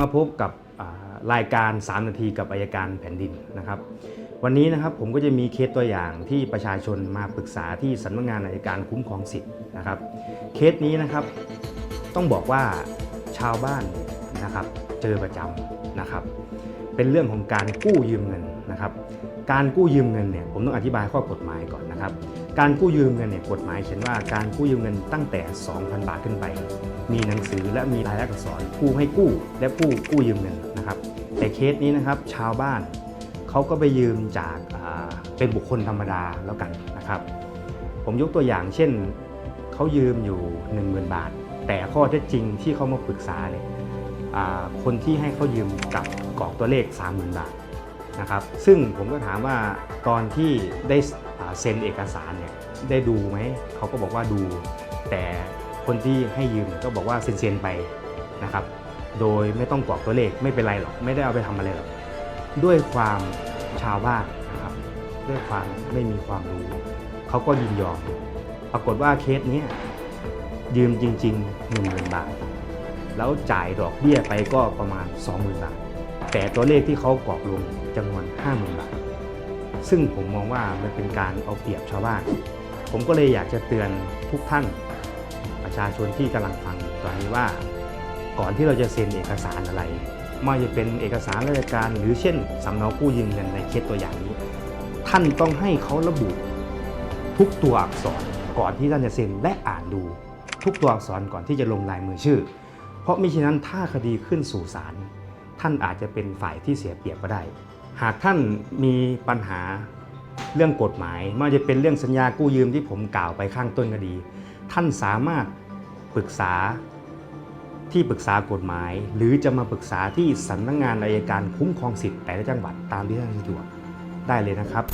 มาพบกับรายการ 3 นาทีกับอายการแผ่นดินนะครับ วันนี้นะครับผมก็จะมีเคสตัวอย่างที่ประชาชนมาปรึกษาที่สำนักงานอายการคุ้มครองสิทธิ์นะครับ เคสนี้นะครับต้องบอกว่าชาวบ้านนะครับเจอประจำนะครับ เป็นเรื่องของการกู้ยืมเงินนะครับ การกู้ยืมเงินเนี่ยผมต้องอธิบายข้อกฎหมายก่อนนะครับ การกู้ยืมเงินเนี่ยกฎหมายเขียนว่าการกู้ยืมเงินตั้งแต่ 2,000 บาทขึ้นไป มีหนังสือและมีรายลักษณ์อักษรผู้ให้กู้ และผู้กู้ยืมเงินนะครับ แต่เคสนี้นะครับชาวบ้านเขาก็ไปยืมจากาเป็นบุคคลธรรมดาแล้วกันนะครับ ผมยกตัวอย่างเช่นเขายืมอยู่ 10,000 บาท แต่ข้อเท็จจริงที่เขามาปรึกษาเนี่ยคนที่ให้เขายืมกับกรอกตัวเลข 30,000 บาท นะครับซึ่งผมก็ถามว่าตอนที่ได้เซ็นเอกสารเนี่ยได้ดูไหมเขาก็บอกว่าดู แต่คนที่ให้ยืมก็บอกว่าเซ็นๆไปนะครับโดยไม่ต้องกรอกตัวเลขไม่เป็นไรหรอกไม่ได้เอาไปทำอะไรหรอกด้วยความชาวบ้านนะครับด้วยความไม่มีความรู้เขาก็ยินยอม ปรากฏว่าเคสนี้ยยืมจริงๆ1 0,000 บาท แล้วจ่ายดอกเบี้ยไปก็ประมาณ 20,000 บาท แต่ตัวเลขที่เขากรอกลงจำนวน 50,000 บาท ซึ่งผมมองว่ามันเป็นการเอาเปรียบชาวบ้าน ผมก็เลยอยากจะเตือนทุกท่านประชาชนที่กำลังฟังตอนนี้ว่า ก่อนที่เราจะเซ็นเอกสารอะไรไม่ว่าจะเป็นเอกสารราชการ หรือเช่นสำเนากู้ยืมเงินในเคสตัวอย่างนี้ ท่านต้องให้เขาระบุทุกตัวอักษรก่อนที่ท่านจะเซ็นและอ่านดู ทุกตัวอักษรก่อนที่จะลงลายมือชื่อ เพราะมิฉะนั้นถ้าคดีขึ้นสู่ศาล ท่านอาจจะเป็นฝ่ายที่เสียเปรียบก็ได้ หากท่านมีปัญหาเรื่องกฎหมายไม่ว่าจะเป็นเรื่องสัญญากู้ยืมที่ผมกล่าวไปข้างต้นก็ดี ท่านสามารถปรึกษาที่ปรึกษากฎหมาย หรือจะมาปรึกษาที่สำนักงานอายการคุ้มครองสิทธิ์แต่ละจังหวัดตามที่ท่านสะดวกได้เลยนะครับ